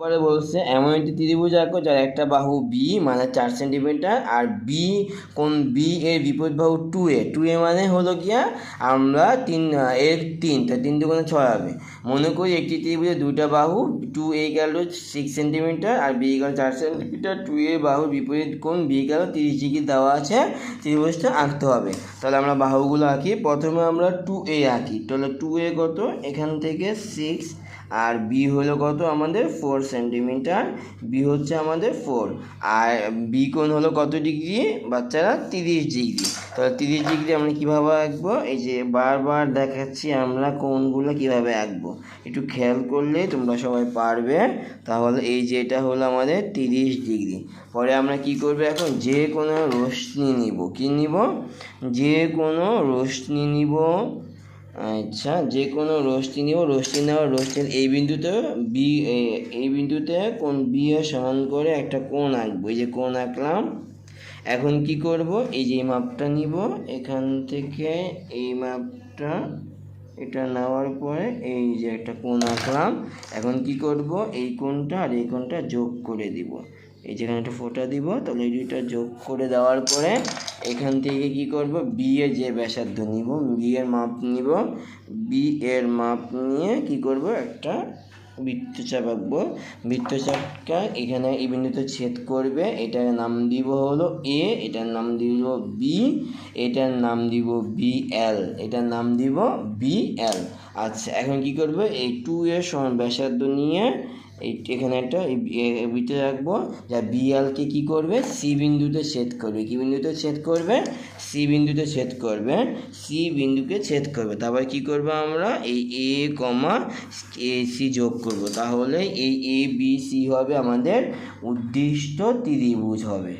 পরে বলছে, এমন একটি ত্রিভুজ আঁকো যার একটা বাহু বি মানে চার সেন্টিমিটার আর বি কোন বি এর বিপরীত বাহু টু এ টু এ মানে হলো গিয়া আমরা তিন, এর তিন তা তিন দুগুণে ছয় হবে। মনে করি একটি ত্রিভুজের দুইটা বাহু টু এ গেল সিক্স সেন্টিমিটার আর বি গেল চার সেন্টিমিটার। টু এ বাহুর বিপরীত কোন বি গেল তিরিশ ডিগ্রি দেওয়া আছে, ত্রিভুজটা আঁকতে হবে। তাহলে আমরা বাহুগুলো আঁকি। প্রথমে আমরা টু এ আঁকি। তাহলে টু এ কত? এখান থেকে সিক্স আর বি হলো কত? আমাদের ফোর সেন্টিমিটার বি হচ্ছে আমাদের ফোর আর বি কোণ হলো কত ডিগ্রি বাচ্চারা তিরিশ ডিগ্রি তাহলে তিরিশ ডিগ্রি আমরা কীভাবে আঁকবো? এই যে বারবার দেখাচ্ছি আমরা কোণগুলো কীভাবে আঁকবো। একটু খেয়াল করলে তোমরা সবাই পারবে। তাহলে এই যে এটা হলো আমাদের তিরিশ ডিগ্রি পরে আমরা কি করব এখন? যে কোনো রশ্মি নিব। কি নিব? যে কোনো রশ্মি নিব। আচ্ছা যে কোনো রশ্মি নিব, রশ্মি নেওয়ার রশ্মির এই বিন্দুতে বি এই বিন্দুতে কোন বি সমান করে একটা কোণ আঁকবো। এই যে কোণ আঁকলাম, এখন কি করব? এই যে এই মাপটা নিব, এখান থেকে এই মাপটা, এটা নেওয়ার পরে এই যে একটা কোণ আঁকলাম, এখন কি করব? এই কোণটা আর এই কোণটা যোগ করে দিব। এই যেখানে একটা ফোঁটা দিব, তাহলে এই দুইটা যোগ করে দেওয়ার পরে এখান থেকে কি করব? বি এর যে ব্যাসার্ধ নিব বি এর মাপ নিব বি এর মাপ নিয়ে কি করব? একটা বৃত্তচাপ আঁকবো। বৃত্তচাপটা এখানে এই বিন্দুতে ছেদ করবে, এটার নাম দিব হলো এ এটার নাম দিব বি এটার নাম দিব বি এল এটার নাম দিব বি এল আচ্ছা এখন কি করব? এই টু এর সমান ব্যাসার্ধ নিয়ে এই এখানে একটা বিতে রাখব। যা বিএলকে কি করবে? সি বিন্দুতে ছেদ করবে। কি বিন্দুতে ছেদ করবে? সি বিন্দুতে ছেদ করবে। সি বিন্দুকে ছেদ করবে। তারপর কি করব আমরা? এই এ কমা এ সি যোগ করব। তাহলে এই এ বি সি হবে আমাদের উদ্দিষ্ট ত্রিভুজ হবে।